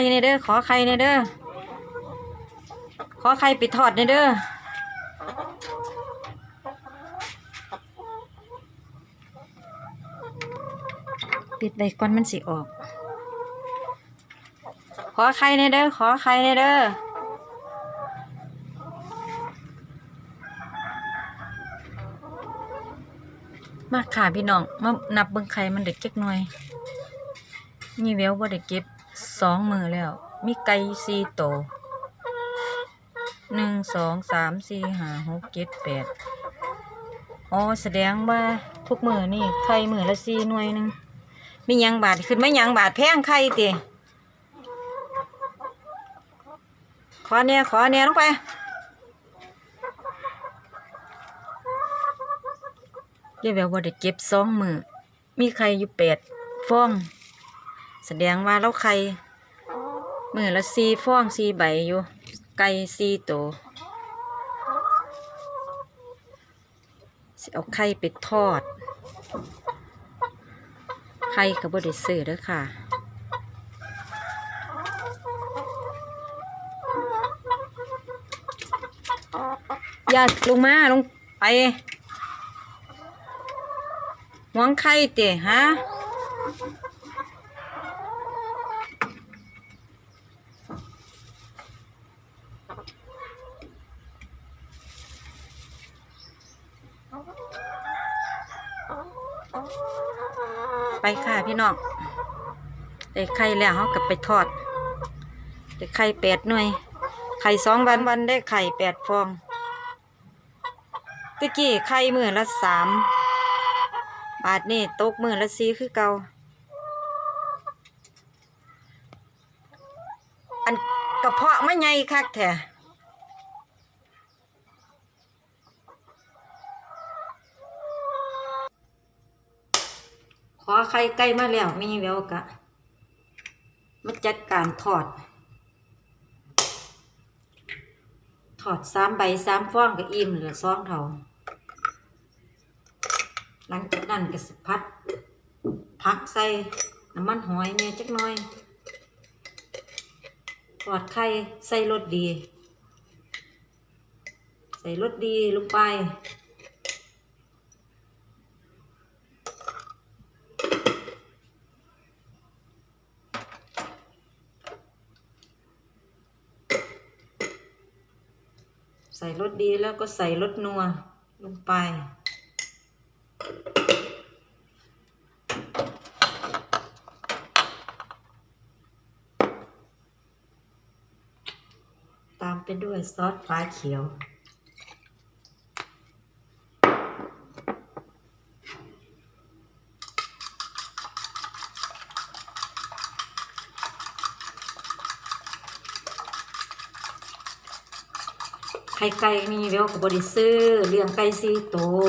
ไข่ในเด้อขอไข่ในเด้อขอไข่ไปทอดในเด้อปิดไปก่อนมันสิออก ขอไข่ในเด้อขอไข่ในเด้อมาค่ะพี่น้องมานับเบิ่งไข่มันเด็กเจ๊กหน่อยนี่เวลบ่ได้เก็บ สองมือแล้ว มีไก่สี่โตวหนึ่งสองสามสี่ห้าหกเจ็ดแปดอ๋อแสดงว่าทุกมือนี่ไข่มือละสี่หน่วยหนึ่งมียังบาทขึ้นไม่ยังบาทแพงไข่ติขอเนี่ยขอเนี่ยลงไปเยายแววบ่ได้เก็บสองมือมีไข่อยู่แปดฟอง แสดงว่าเราไข่มือละสี่ฟองสี่ใบอยู่ไก่สี่ตัวสิเอาไข่ไปทอด ไข่ก็บ่ได้ซื้อเด้อค่ะอย่าลงมาลงไปหวงไข่เตะฮะ ไปค่ะพี่น้องได้ไข่แล้วเขากลับไปทอดได้ไข่แปดหน่วย ไข่สองวันวันได้ไข่แปดฟองตะกี้ไข่มือละสามบาทนี่ตกมือละสีคือเกาอันกระเพาะไม่ใหญ่คักแท้ อไข่ไก่มาแล้วมีแววกะมาจัดการทอด ถอดสามใบสามฟองก็อิ่มละสองเท่าหลังจากนั้นก็สิพัดพักใส่น้ำมันหอยเนี่ยจักน่อยทอดไข่ใส่รสดี ใส่รสดีลงไป ใส่รสดีแล้วก็ใส่รสนัวลงไป ตามไปด้วยซอสฟ้าเขียว ไข่ไก่มีเวลกับบริซื้อเลี้ยงไก่ซีโตัว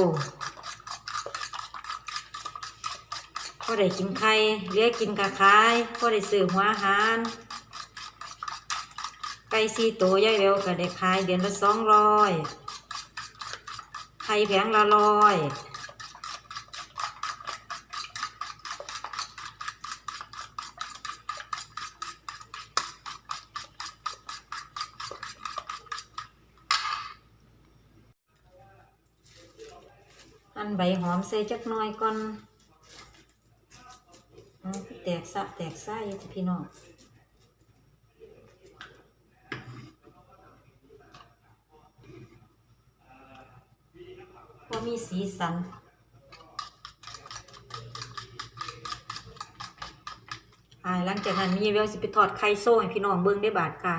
ก็ได้กินไข่เลี้ยกินกะขายก็ได้ซื้อหัวหารไก่สี่ตัวยายเวลก็ได้ขายเดือนละสองร้อยไข่แผงละร้อย อันใบหอมใส่จักน้อยก่อนแตกสะแตกไส้อยู่พี่น้องพอมีสีสันอ่าหลังจากนั้นมีเวลสิไปทอดไข่โซ่ให้พี่น้องเบิ่งได้บาทค่ะ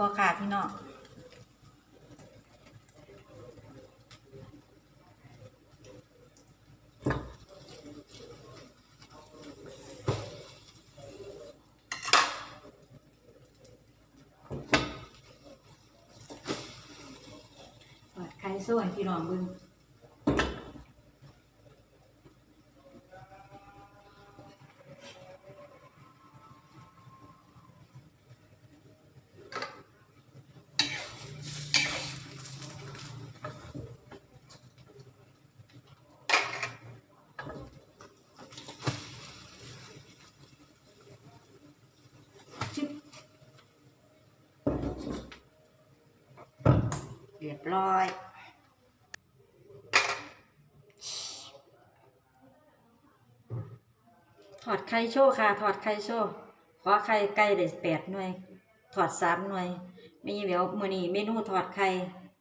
บอค่ะพี่น้องไข่ส่วนพี่น้องบึง บร้อย ถอดไข่โชว์ค่ะ ถอดไข่โชว์ ขอไข่ไก่ได้แปดหน่วย ถอดสามหน่วย มีเดี๋ยวมือนี้เมนูถอดไข่